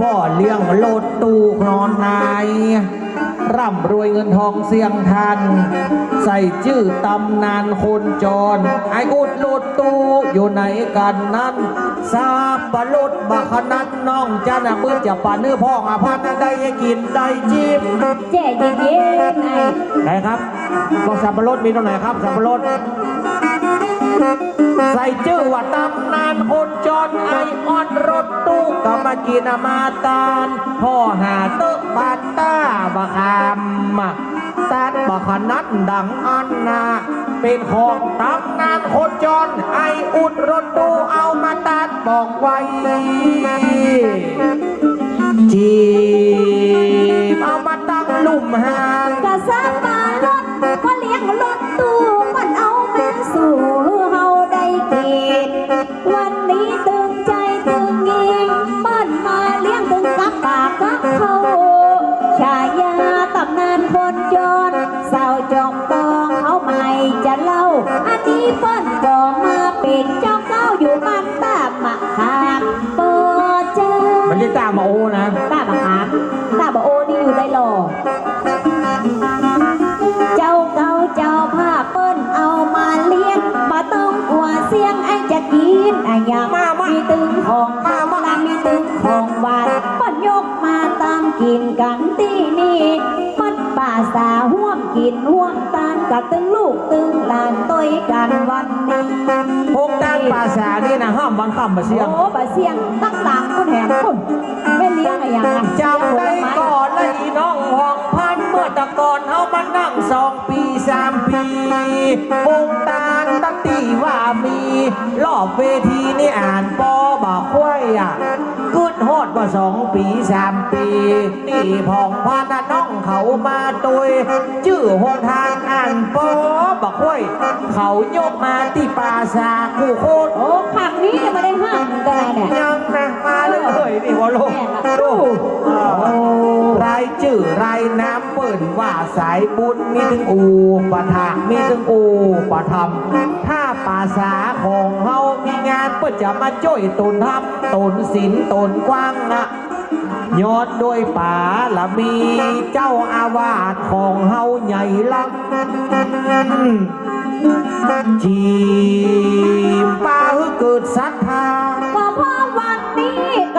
พ่อเลี้ยงโลดตู้นอนนาย ร่ำรวยเงินทองเสียงทัน ใส่ชื่อตำนานคนจรไอ้อุดโลดตู้อยู่ไหนกันนั้นซาบะลดบะขนัดน้องจ้านะเมื่อจะป่าเนื้อพ่องอาพันธ์ได้กินได้จิบเจ๊เย็นเย็นไอ้ไหนครับบอกสับปะรดมีตรงไหนครับสับปะรด ใส่ชื่อว่าตำนานคนจรไอออนรถตู้ก็มากินมาตานพ่อหาเตอะบาต้าบะคำตัดบะขนัดดังอันนา เป็นของตำนานคนจรไออุดรถตู้เอามาตัดบอกไว้จีบเอามาตั้งลุ่มหางกะสร้ามารถมาเลี้ยงรถาอันนี้เปิ้นก็มาเป็นเจ้าเก้าอยู่บ้านตามมาขามเปิดเจอมันจะตามมาโอนะตาบักหามตาบะโอนี่อยู่ได้หรอเจ้าเก่าเจ้าผ้าเปิ้นเอามาเลี้ยงมาต้องกลัวเสียงไอ้จะกินไอ้ยังมามามีตึงของมามามีตึงของหวานเปิ้นยกมาตามกินกันที่นี่มันป่าสาห่วมกินห่วมตาน กับตึงลูกตึงหลานต้อยกันวันนี้พวกด้านภาษานี่นะห้ามบังคับมาเสียงโอ้บะเสียงตั้งหลังก็แถมคนไม่เลี้ยงอะไรอย่างนั้นจำได้ก่อนและอีน้องห้องพันเมื่อแตะก่อนเอามานั่งสองปีสามปีวงตาลตันตีว่ามีรอบเวทีนี่อ่านปอบอกค่อยอะกึ ดฮอดว่าสองปีสามปีนี่พองพานาน้องเขามาตุยชื่อหนทางอ่านปอบอกค่อยเขายกมาที่ปราสาทกูโคตรโอ้ผักนี้ยังไม่ได้ห้ามกันเลยเนี่ยยังนะมา ยนี่วอลกแม่ละดูรายจื่อรายน้ำเปิ่นว่าสายบุญมีถึงอูปะทะมีถึงอูปะธรรม ถ้าภาษาของเฮามีงานเปิ่นจะมาจ้อยตนทำตนศิลตนกว้างนะยอดด้วยป่าละมีเจ้าอาวาสของเฮาใหญ่ลักจีมป้าเกิดศรัทธา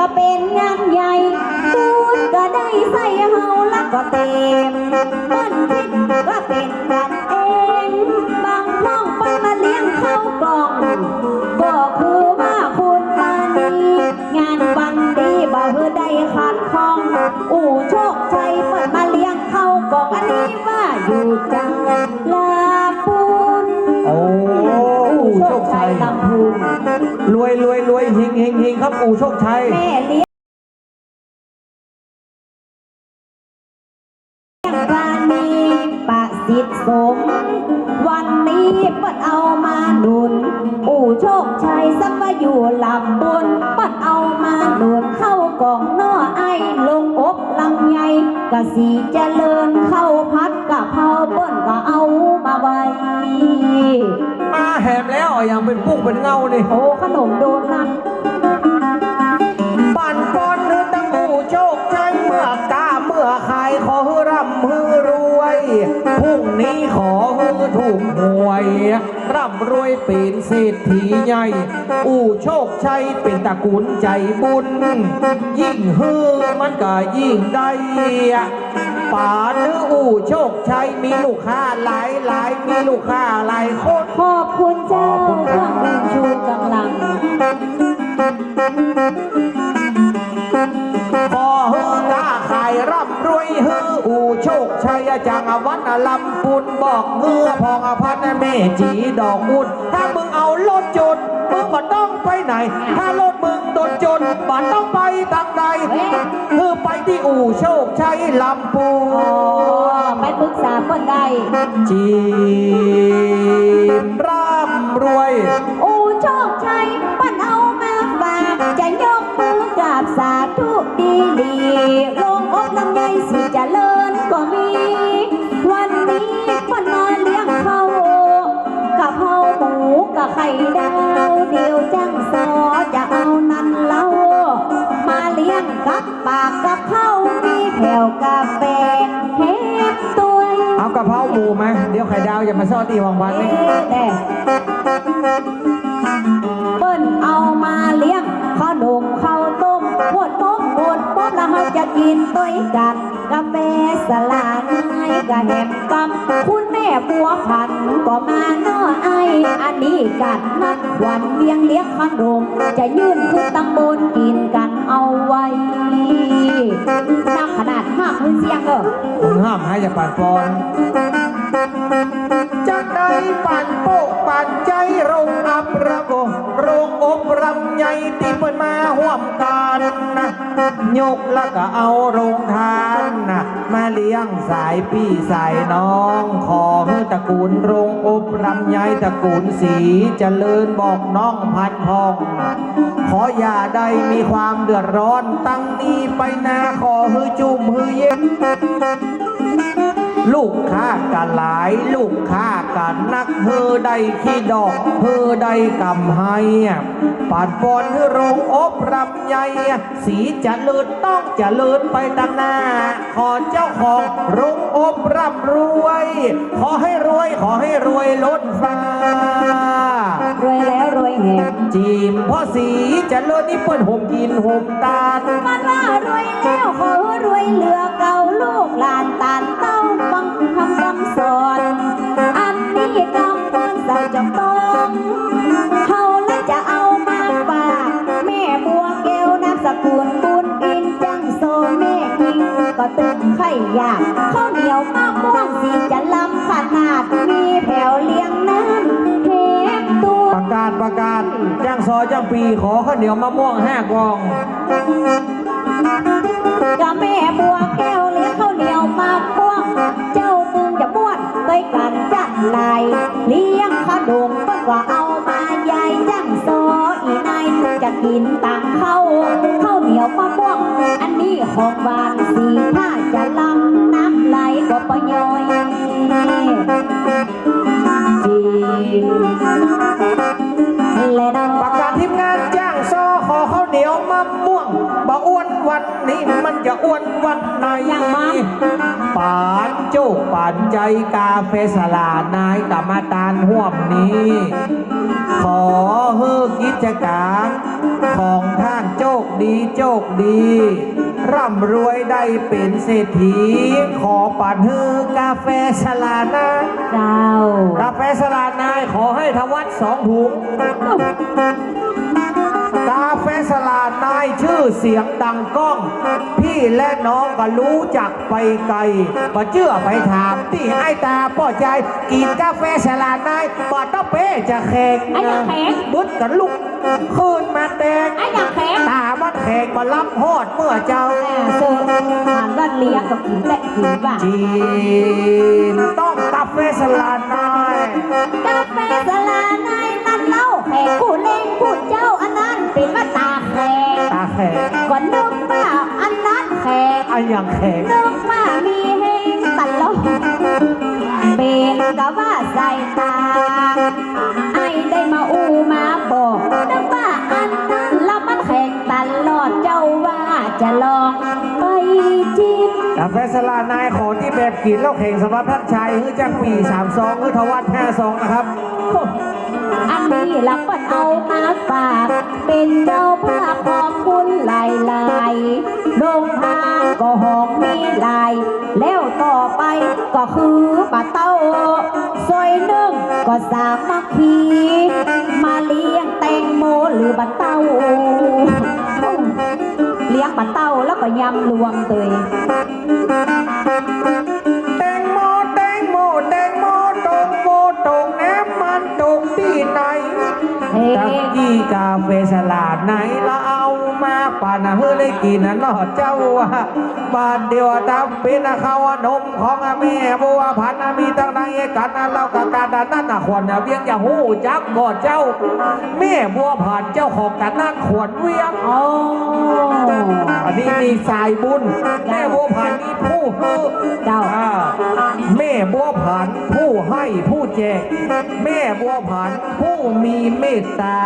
ก็เป็นงานใหญ่ตูดก็ได้ใส่เฮาแล้วก็เต็มเปิ้น รวยรวยรวยเฮงเฮงเฮงครับอู่โชคชัย แม่เลี้ยงปราณีปะสิทธิ์สม วันนี้เปิดเอามาหนุนอู่โชคชัยสักว่าอยู่ลำบนเปิดเอามาหนุนเข้ากล่องนอไอลงอกลำไยกะสีเจริญเข้าพัดกะเพราเปิ้นก็เอามาไว้ มาแหมแล้วอย่างเป็นปุกเป็นเงานี่โอ้ขนมโดนัทปั่นปอนเนื้อตั้งอู่โชคชัยเมื่อกล้าเมื่อขายขอฮือร่ำฮือรวยพรุ่งนี้ขอฮือถูกหวย ร่ำรวยเป็นเศรษฐีใหญ่ อู่โชคชัยเป็นตระกูลใจบุญ ยิ่งฮือมันก็ยิ่งได้ ป่าเนื้ออู่โชคชัยมีลูกค้าหลายหลายมีลูกค้าหลายคนขอบคุณเจ้าเครื่องดื่มชูกำลัง ขอฮือก้าขายร่ำรวยฮืออู่โชคชัยจังอวันลำปุนบอกเงือพองอพันแม่จีดอกอุ่นถ้ามึงเอารถจนมึงบ่ต้องไปไหน ถ้ารถมึงโดนจนบ่ต้องไป ที่อู่โชคชัยลำปูอ๋อไปปรึกษาคนใดจีมร่ำรวย เอากะเพราหมูไหมเดี๋ยวไข่ดาวอย่ามาซ่อนตีของพันนี่เด้เปิ้นเอามาเลี้ยงขนมข้าวต้มปวดป๊บปวดป๊บแล้วเราจะกินต้วยกันกาแฟสลาไงกะแหมกำคุณแม่บัวพันธุ์ก็มาเน้อไออันนี้กัดนัดหวันเลี้ยงเลี้ยงขนมจะยื่นขึ้นตำบลกินกันเอาไว้นักขนาดห้ามือเสียงเออมึงห้ามให้อย่าปั่นปอน จะได้ปั่นโปกปั่นใจโรงอับระบโรงอบรำใหญ่ที่เปิดมาห่วมกันนะยกแล้วก็เอาโรงทานนะมาเลี้ยงสายพี่สายน้องขอให้ตระกูลโรงอบรำใหญ่ตระกูลสีเจริญบอกน้องพันพองขออย่าได้มีความเดือดร้อนตั้งนี้ไปนาขอฮือจุ่มฮือเย็น ลูกค้ากันหลาย ลูกค้ากันนักเฮอได้ขี้ดอกเฮอได้กำให้ปาดปอนเฮอโรงอบรำใหญ่สีจะเลิศต้องจะเลิศไปตั้งหน้า ขอเจ้าของโรงอบร่ำรวย ขอให้รวยขอให้รวยล้นฟ้ารวยแล้วรวยแหงจีมพ่อสีจะเลิศนี่เปิ้นห่มกินห่มตาลมันว่ารวยแล้วขอรวยเหลือเก่าลูกหลานตานตา เขาและจะเอามาฝากแม่บัวแก้วนามสกุลบุญอินจังโซแม่กิงก็ตึกไข่ยากข้าวเหนียวมะม่วงสีจะลำขนาดมีแผวเลี้ยงน้ำเทปตัว ประกาศประกาศจ้างซอจ้างปีขอข้าวเหนียวมะม่วงห้ากองกับแม่บัวแก้วเลี้ยงข้าวเหนียวมาพ่วง เจ้าตึงจะบ้วนด้วยกันจัดลายเลี้ยงขนม เพิ่งก็เอามายายจังโซอีนายตึงจะกินตังเข้าข้าวเหนียวมะม่วงอันนี้ของหวานสีถ้าจะลำน้ำไหลก็ปะย้อยจีและน้องประกาศทีมงาน นวันนี้มันจะอ้วนวันไหนอย่างมันปานโจกปานใจกาเฟสลานายกรรมตานห่วมนี้ ขอเฮือกิจการของท่านโจกดีโจกดี ร่ำรวยได้เป็นเศรษฐี ขอปันฮือกาแฟสลานายเจ้ากาแฟสลานายขอให้ทวัดสองถุง เสียงดังก้อง พี่และน้องก็รู้จักไปไกลมาเชื่อไปถามที่ไอ้ตาป้อใจกินกาแฟสลานายปอต้องเป้จะแข่งไอ้อยากแข่งบึดกันลุกคืนมาแดงไอ้อยากแข่งตามันแข่งมารับฮอดเมื่อเจ้าแม่เจอผ่านว่าเลี้ยงกับกินและกินว่าจีนต้องกาแฟสลานาย กาแฟสลาในนั่นเล่าแขกผู้เล่งผู้ แข่งก่อนนึกว่าอันนั้นแขกอันยังแข่งนึกว่ามีเฮงตลอดเป็นกะว่าใส่ตา ไอ้ได้มาอูมาบอกนึกว่าอันนั้นแล้วมันแข่งตลอดเจ้าว่าจะลองไปจิบกาแฟสลานายขอที่แบบกินแล้วแข่งสำหรับท่านชายฮือจังปีสามซองฮือทวัดห้าซองนะครับอันนี้ลับเปิดเอามาฝาก เป็นเจ้าภาพของคุณหลาย ลายๆโรงทานก็หองมีลาย แล้วต่อไปก็คือปลาเต้าซอยนึ่งก็สามัคคีมาเลี้ยงแตงโมหรือปลาเต้า เลี้ยงปลาเต้าแล้วก็ยำรวมเตยแตงโมแตงโมแตงโมตกโมตกน้ำมันตกที่ไหนเฮ้ตะกี้กาแฟสลาดไหนละ ป่านะเฮ้เลยกินนะนอดเจ้าว่าบาดเดียวดำเป็นนะเขาว่านมของแม่บัวพันธุ์น่ะมีตั้งนางเอกันนะเรากับการดันนั่นขวัญน่ะเวียงอย่าหูจักกอดเจ้า แม่บัวผ่านเจ้าของกันนั่นขวัญเวียงอ้อันนี้มีสายบุญ แม่บัวผ่านมีผู้ฮือเจ้าแม่บัวผ่านผู้ให้ผู้แจก แม่บัวผ่านผู้มีเมตตา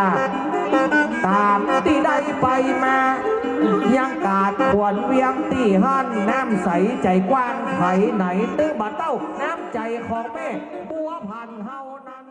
ามที่ได้ไปมา ยังกาดขวนเวียงตีหันน้ำใสใจกว้างไผไหนตื้อบาเต้าน้ำใจของแม่บัวพันเฮานั้น